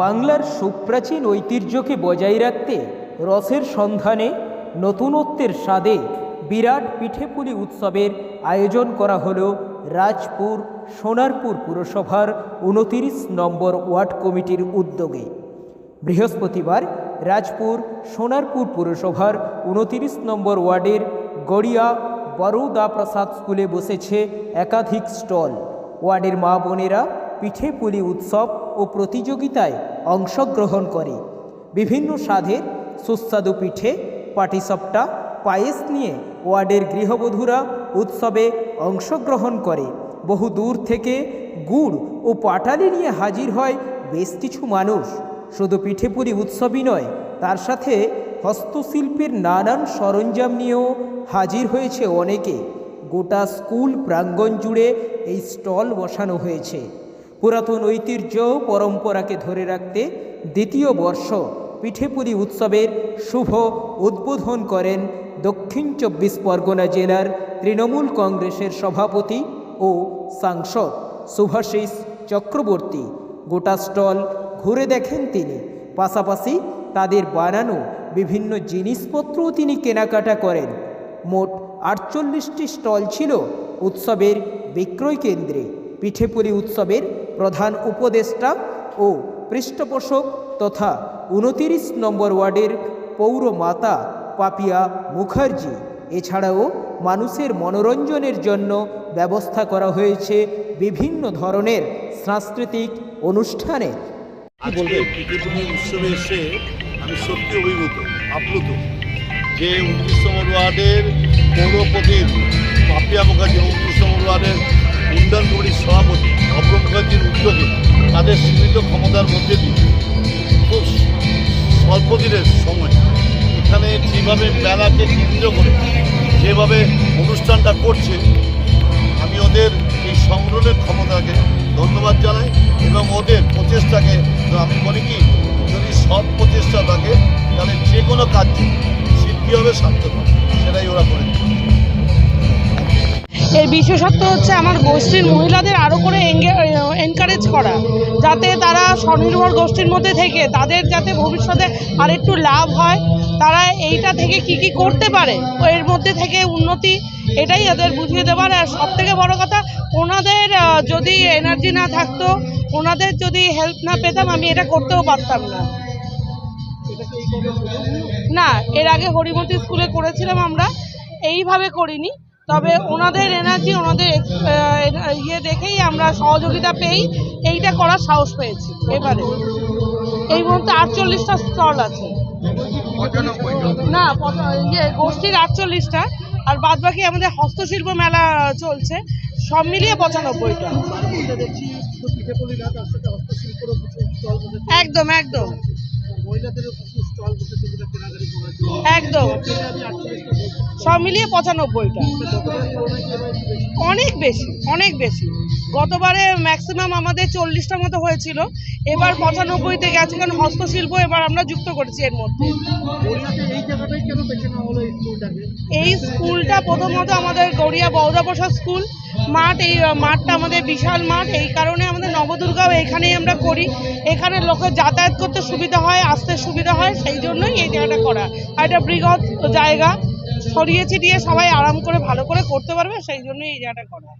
বাংলার সুপ্রাচীন ঐতিহ্যকে বজায় রাখতে রসের সন্ধানে নতুনত্বের স্বাদে বিরাট পিঠেপুলি উৎসবের আয়োজন করা হল রাজপুর সোনারপুর পুরসভার উনতিরিশ নম্বর ওয়ার্ড কমিটির উদ্যোগে। বৃহস্পতিবার রাজপুর সোনারপুর পুরসভার উনতিরিশ নম্বর ওয়ার্ডের গড়িয়া বরৌদা প্রসাদ স্কুলে বসেছে একাধিক স্টল। ওয়ার্ডের মা বোনেরা পিঠে পুলি উৎসব ও প্রতিযোগিতায় অংশগ্রহণ করে। বিভিন্ন স্বাদের সুস্বাদু পিঠে পাটিসপটা পায়েস নিয়ে ওয়ার্ডের গৃহবধূরা উৎসবে অংশগ্রহণ করে। বহু দূর থেকে গুড় ও পাটালি নিয়ে হাজির হয় বেশ কিছু মানুষ। শুধু পিঠেপুরি উৎসবই নয়, তার সাথে হস্তশিল্পের নানান সরঞ্জাম নিয়েও হাজির হয়েছে অনেকে। গোটা স্কুল প্রাঙ্গণ জুড়ে এই স্টল বসানো হয়েছে। পুরাতন ঐতিহ্য পরম্পরাকে ধরে রাখতে দ্বিতীয় বর্ষ পিঠেপুরি উৎসবের শুভ উদ্বোধন করেন দক্ষিণ চব্বিশ পরগনা জেলার তৃণমূল কংগ্রেসের সভাপতি ও সাংসদ শুভাশিস চক্রবর্তী। গোটা স্টল ঘুরে দেখেন তিনি। পাশাপাশি তাদের বানানো বিভিন্ন জিনিসপত্রও তিনি কেনাকাটা করেন। মোট আটচল্লিশটি স্টল ছিল উৎসবের বিক্রয় কেন্দ্রে। পিঠেপুলি উৎসবের প্রধান উপদেষ্টা ও পৃষ্ঠপোষক তথা উনতিরিশ নম্বর ওয়ার্ডের পৌরমাতা পাপিয়া মুখার্জি। এছাড়াও মানুষের মনোরঞ্জনের জন্য ব্যবস্থা করা হয়েছে বিভিন্ন ধরনের সাংস্কৃতিক অনুষ্ঠানে। আজকে উৎসবে এসে আমি সত্যি অভিভূত আপ্লুত যে উনত্রিশ নম্বর ওয়ার্ডের পৌরপতির পাপিয়া মুখার্জি উনত্রিশ নম্বর ওয়ার্ডের উন্নয়ন কমিটির সভাপতি মুখার্জির উদ্যোগে তাদের সীমিত ক্ষমতার মধ্যে দিয়ে খুব স্বল্প দিনের সময় এখানে যেভাবে মেলাকে কেন্দ্র করে যেভাবে অনুষ্ঠানটা করছে, আমি ওদের এই সংগ্রহের ক্ষমতাকে ধন্যবাদ জানাই এবং ওদের প্রচেষ্টাকে আমি মনে কি, যদি সৎ প্রচেষ্টা থাকে, তাহলে যে কোনো কাজ সিদ্ধি হবে সার্থক হবে সেটাই ওরা করে এর বিশেষত্ব হচ্ছে আমার গোষ্ঠীর মহিলাদের আরও করে এনকারেজ করা। যাতে তারা স্বনির্ভর গোষ্ঠীর মধ্যে থেকে তাদের যাতে ভবিষ্যতে আরেকটু লাভ হয়, তারা এইটা থেকে কি কি করতে পারে, এর মধ্যে থেকে উন্নতি, এটাই এদের বুঝিয়ে দেওয়ার আর সব থেকে বড় কথা, ওনাদের যদি এনার্জি না থাকতো, ওনাদের যদি হেল্প না পেতাম, আমি এটা করতেও পারতাম না। না, এর আগে হরিমতি স্কুলে করেছিলাম আমরা, এইভাবে করিনি। তবে ওনাদের এনার্জি ওনাদের ইয়ে দেখেই আমরা সহযোগিতা পেয়েই এইটা করার সাহস পেয়েছি এবারে। এই মুহূর্তে আটচল্লিশটা স্টল আছে। না ইয়ে গোষ্ঠীর আটচল্লিশটা। আর বাদ বাকি আমাদের হস্তশিল্প মেলা চলছে সব মিলিয়ে পঁচানব্বইটা। একদম একদম। একদম। সব মিলিয়ে পঁচানব্বইটা। অনেক বেশি অনেক বেশি। গতবারে ম্যাক্সিমাম আমাদের চল্লিশটা মতো হয়েছিল। এবার পঁচানব্বইতে গেছে কারণ হস্তশিল্প এবার আমরা যুক্ত করেছি এর মধ্যে। এই স্কুলটা প্রথমত আমাদের গড়িয়া বৌদাপ্রসাদ স্কুল মাঠ এই মাঠটা আমাদের বিশাল মাঠ। এই কারণে আমাদের নবদুর্গাও এখানেই আমরা করি। এখানে লোকের যাতায়াত করতে সুবিধা হয় আসতে সুবিধা হয় সেই জন্যই এই জায়গাটা করা। আর এটা বৃহৎ জায়গা। ছড়িয়ে ছিটিয়ে সবাই আরাম করে ভালো করে করতে পারবে সেই জন্যই এই জায়গাটা করা।